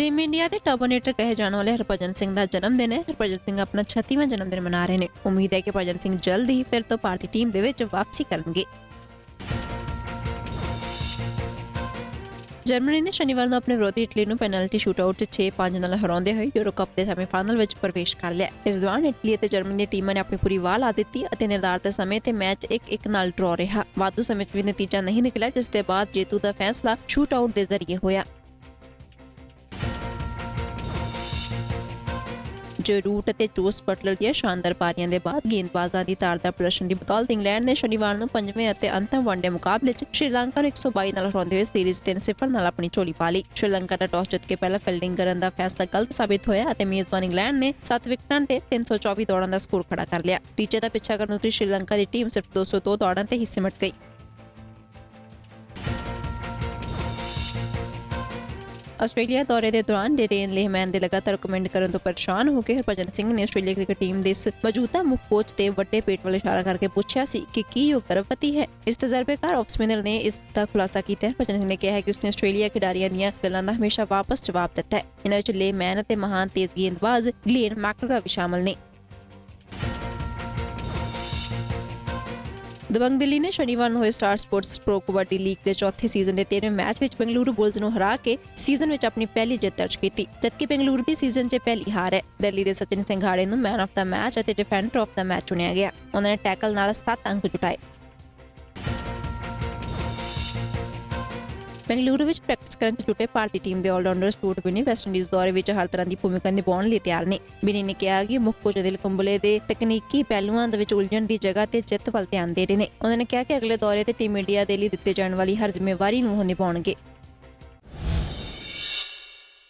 Team India ਦੇ ਟਰਬੋਨੇਟਰ ਕਹੇ ਜਾਣ ਵਾਲੇ ਹਰਭਜਨ ਸਿੰਘ ਦਾ ਜਨਮ ਦਿਨ ਹੈ। ਹਰਭਜਨ ਸਿੰਘ ਆਪਣਾ 36ਵਾਂ ਜਨਮ ਦਿਨ ਮਨਾ ਰਹੇ ਨੇ। ਉਮੀਦ ਹੈ ਕਿ ਹਰਭਜਨ ਸਿੰਘ ਜਲਦ ਹੀ ਫਿਰ ਤੋਂ ਭਾਰਤੀ ਟੀਮ ਦੇ ਵਿੱਚ ਵਾਪਸੀ ਕਰਨਗੇ। ਜਰਮਨੀ ਨੇ ਸ਼ਨੀਵਾਰ ਨੂੰ ਆਪਣੇ ਵਿਰੋਧੀ ਇਟਲੀ ਨੂੰ ਪੈਨਲਟੀ ਸ਼ੂਟਆਊਟ 'ਚ 6-5 ਨਾਲ ਹਰਾਉਂਦੇ ਹੋਏ ਯੂਰੋ ਕੱਪ ਦੇ ਸੈਮੀਫਾਈਨਲ ਵਿੱਚ ਪ੍ਰਵੇਸ਼ ਕਰ ਲਿਆ। ਇਸ ਦੌਰਾਨ ਇਟਲੀ ਅਤੇ ਜਰਮਨੀ ਦੀ ਟੀਮਾਂ ਨੇ ਆਪਣੀ ਪੂਰੀ ਵਾਹ ਲਾ ਦਿੱਤੀ ਅਤੇ ਨਿਰਧਾਰਤ ਸਮੇਂ ਤੇ ਮੈਚ 1-1 ਨਾਲ ਡਰਾ ਰਿਹਾ। ਵਾਧੂ ਸਮੇਂ 'ਚ ਵੀ ਨਤੀਜਾ ਨਹੀਂ ਨਿਕਲਿਆ, ਜਿਸ ਦੇ ਬਾਅਦ ਜੇਤੂ ਦਾ ਫੈਸਲਾ ਸ਼ੂਟਆਊਟ ਦੇ ਜ਼ਰੀਏ ਹੋਇਆ। ਜੋ ਰੂਟ ਅਤੇ ਜੋਸ ਬਟਲਰ ਦੀਆਂ ਸ਼ਾਨਦਾਰ ਪਾਰੀਆਂ ਦੇ ਬਾਅਦ ਗੇਂਦਬਾਜ਼ਾਂ ਦੀ ਤਾਰਦਾ ਪ੍ਰਦਰਸ਼ਨ ਦੀ ਬਦੌਲਤ ਇੰਗਲੈਂਡ ਨੇ ਸ਼ਨੀਵਾਰ ਨੂੰ ਪੰਜਵੇਂ ਅਤੇ ਅੰਤਮ ਵਨਡੇ ਮੁਕਾਬਲੇ 'ਚ ਸ਼੍ਰੀਲੰਕਾ ਨੂੰ 122 ਨਾਲ ਹਰਾਉਂਦੇ ਹੋਏ ਸੀਰੀਜ਼ 3-0 ਨਾਲ ਆਪਣੀ ਝੋਲੀ ਪਾ ਲਈ। ਸ਼੍ਰੀਲੰਕਾ ਦਾ ਟਾਸ ਜਿੱਤ ਕੇ ਪਹਿਲਾਂ ਫੀਲਡਿੰਗ ਕਰਨ ਦਾ ਫੈਸਲਾ ਗਲਤ ਸਾਬਿਤ ਹੋਇਆ ਅਤੇ ਮੇਜ਼ਬਾਨ ਇੰਗਲੈਂਡ ਨੇ 7 ਵਿਕਟਾਂ ਤੇ 324 ਦੌੜਾਂ ਦਾ ਸਕੋਰ ਖੜਾ ਕਰ ਲਿਆ। ਟੀਚੇ ਦਾ ਪਿੱਛਾ ਕਰਨ ਉਤਰੀ ਸ਼੍ਰੀਲੰਕਾ ਦੀ ਟੀਮ ਸਿਰਫ 202 ਦੌੜਾਂ ਤੇ ਹੀ ਸਿਮਟ ਗਈ। ਆਸਟ੍ਰੇਲੀਆ ਦੌਰੇ ਦੇ ਦੌਰਾਨ ਡੇਰੇਨ ਲੇਹਮੈਨ ਦੇ ਲਗਾਤਾਰ ਕਮੈਂਟ ਕਰਨ ਤੋਂ ਪਰੇਸ਼ਾਨ ਹੋ ਕੇ ਹਰਭਜਨ ਸਿੰਘ ਨੇ ਆਸਟ੍ਰੇਲੀਆ ਕ੍ਰਿਕਟ ਟੀਮ ਦੇ ਇਸ ਮੌਜੂਦਾ ਮੁੱਖ ਕੋਚ ਤੇ ਵੱਡੇ ਪੇਟ ਵੱਲ ਇਸ਼ਾਰਾ ਕਰਕੇ ਪੁੱਛਿਆ ਸੀ ਕਿ ਕੀ ਉਹ ਗਰਭਵਤੀ ਹੈ। ਇਸ ਤਜਰਬੇਕਾਰ ਆਫ ਸਪਿਨਰ ਨੇ ਇਸ ਦਾ ਖੁਲਾਸਾ ਕੀਤਾ। ਹੈ ਹਰਭਜਨ ਸਿੰਘ ਨੇ ਕਿਹਾ ਹੈ ਕਿ ਉਸਨੇ ਆਸਟ੍ਰੇਲੀਆ ਖਿਡਾਰੀਆਂ ਦੀਆਂ ਗੱਲਾਂ ਦਾ ਹਮੇਸ਼ਾ ਵਾਪਸ ਜਵਾਬ ਦਿੱਤਾ ਹੈ। ਇਹਨਾਂ ਵਿੱਚ ਲੇਹਮੈਨ ਅਤੇ ਮਹਾਨ ਤੇਜ਼ ਗੇਂਦਬਾਜ਼ ਗਲੇਨ ਮੈਕਲਰਾ ਵੀ ਸ਼ਾਮਲ ਨੇ। ਦਬੰਗ ਦਿੱਲੀ ਨੇ ਸ਼ਨੀਵਾਰ ਨੂੰ ਹੋਏ Star Sports pro kabaddi league ਦੇ ਚੌਥੇ ਸੀਜ਼ਨ ਦੇ 13ਵੇਂ ਮੈਚ ਵਿੱਚ ਬੰਗਲੁਰੂ ਬੁਲਜ਼ ਨੂੰ ਹਰਾ ਕੇ ਸੀਜ਼ਨ ਵਿੱਚ ਆਪਣੀ ਪਹਿਲੀ ਜਿੱਤ ਦਰਜ ਕੀਤੀ, ਜਦਕਿ ਬੰਗਲੁਰੂ ਦੀ ਸੀਜ਼ਨ 'ਚ ਪਹਿਲੀ ਹਾਰ ਹੈ। ਦਿੱਲੀ ਦੇ ਸਚਿਨ ਸਿੰਘਾੜੇ ਨੂੰ ਮੈਨ ਆਫ ਦਾ ਮੈਚ ਅਤੇ ਡਿਫੈਂਡਰ ਆਫ ਦਾ ਮੈਚ ਚੁਣਿਆ ਗਿਆ। ਉਹਨਾਂ ਨੇ ਟੈਕਲ ਨਾਲ 7 ਅੰਕ ਜੁਟਾਏ। ਬੈਂਗਲੁਰੂ ਵਿੱਚ ਪ੍ਰੈਕਟਿਸ ਕਰਨ 'ਚ ਜੁਟੇ ਭਾਰਤੀ ਟੀਮ ਦੇ allrounder Stuart Binny West Indies ਦੌਰੇ ਵਿੱਚ ਹਰ ਤਰ੍ਹਾਂ ਦੀ ਭੂਮਿਕਾ ਨਿਭਾਉਣ ਲਈ ਤਿਆਰ ਨੇ। ਬਿਨੀ ਨੇ ਕਿਹਾ ਕਿ ਮੁੱਖ ਕੋਚ ਦਿਲ ਕੰਬਲੇ ਦੇ ਤਕਨੀਕੀ ਪਹਿਲੂਆਂ ਦੇ ਵਿੱਚ ਉਲਝਣ ਦੀ ਜਗ੍ਹਾ ਤੇ ਜਿੱਤ ਵੱਲ ਧਿਆਨ ਦੇ ਰਹੇ ਨੇ। ਉਹਨਾਂ ਨੇ ਕਿਹਾ ਕਿ ਅਗਲੇ ਦੌਰੇ ਤੇ ਟੀਮ ਇੰਡੀਆ ਦੇ ਲਈ ਦਿੱਤੇ ਜਾਣ ਵਾਲੀ ਹਰ ਜ਼ਿੰਮੇਵਾਰੀ ਨੂੰ ਉਹ ਨਿਭਾਉਣਗੇ।